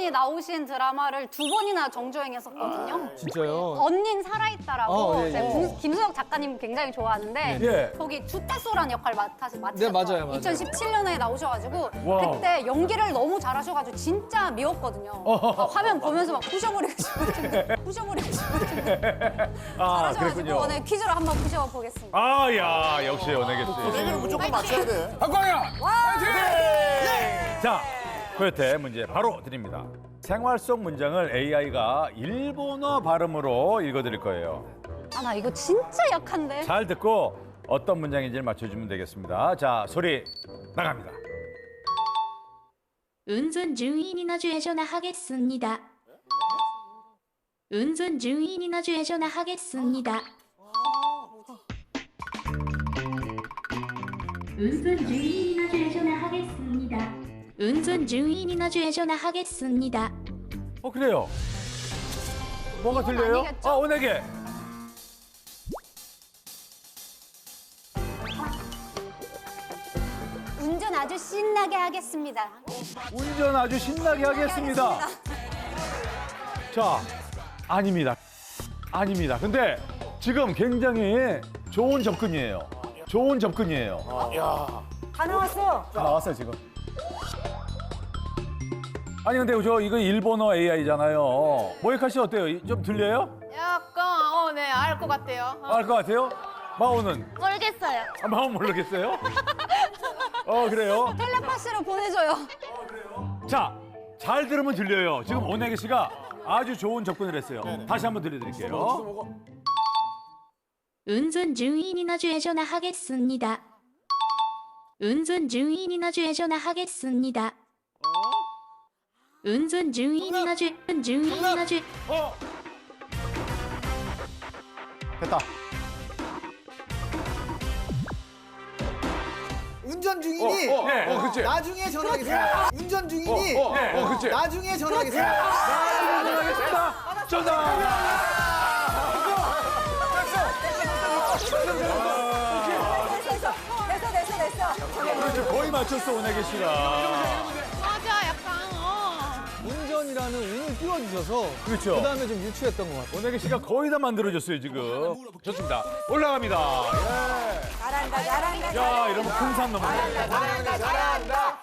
분이 나오신 드라마를 두 번이나 정주행했었거든요. 진짜요? 언닌 살아있다라고 어, 예, 예. 제가 김- 김수혁 작가님 굉장히 좋아하는데 예. 거기 주태소란 역할 맡아서 맡으셨죠. 네, 맞아요, 맞아요. 2017년에 나오셔가지고 와우. 그때 연기를 너무 잘하셔가지고 진짜 미웠거든요. 아, 화면 보면서 막 부셔버리고 싶었는데 부셔버리고 싶었는데 아, 잘하셔가지고 그랬군요. 오늘 퀴즈로 한번 부셔보겠습니다. 아, 야, 역시 연예계 씨. 얘기를 무조건 맞춰야 돼. 박광현! 자, 코요태 문제 바로 드립니다. 생활 속 문장을 AI가 일본어 발음으로 읽어드릴 거예요. 아 나 이거 진짜 약한데. 잘 듣고 어떤 문장인지를 맞춰주면 되겠습니다. 자, 소리 나갑니다. 운전 중이나 주에 전화 하겠습니다. 운전 중이나 주에 전화 하겠습니다. 운전 중이나 주에 전화하겠습니다. 운전 중이나 주에 전화하겠습니다. 어, 그래요. 뭐가 들려요? 아니겠죠? 아, 오네게. 운전 아주 신나게 하겠습니다. 운전 아주 신나게 하겠습니다. 자, 아닙니다. 아닙니다. 근데 지금 굉장히 좋은 접근이에요. 좋은 접근이에요. 다 나왔어. 나왔어요, 지금. 아니, 근데 저 이거 일본어 AI잖아요. 모이카 씨 어때요? 좀 들려요? 약간 어, 네, 알 것 같아요. 어, 알것 같아요? 마오는? 모르겠어요. 아, 마오 모르겠어요? 어, 그래요? 텔레파시로 보내줘요. 자, 잘 들으면 들려요. 지금 오네게 씨가 아주 좋은 접근을 했어요. 다시 한번 들려드릴게요. 운전 중이나 주에 전화 하겠습니다. 운전 중이나 주에 전화 하겠습니다. 운전 중이나 주 중이나 주 어, 됐다. 운전 중이니 어, 네. 어, 그치. 나중에 전화하겠습니다. 운전 중이니 네. 어, 그치. 나중에 전화하겠습니다. 하겠습니다. 정답! 됐어 됐어 됐어. 그렇죠. 거의 맞췄어, 오네게 씨가. 운전이라는 운을 띄워주셔서 그렇죠. 그 다음에 좀 유추했던 것 같아요. 오네게 씨가 거의 다 만들어줬어요, 지금. 좋습니다. 올라갑니다. 잘한다 잘한다 야, 이러면 큰산 넘어가요. 잘한다 잘한다.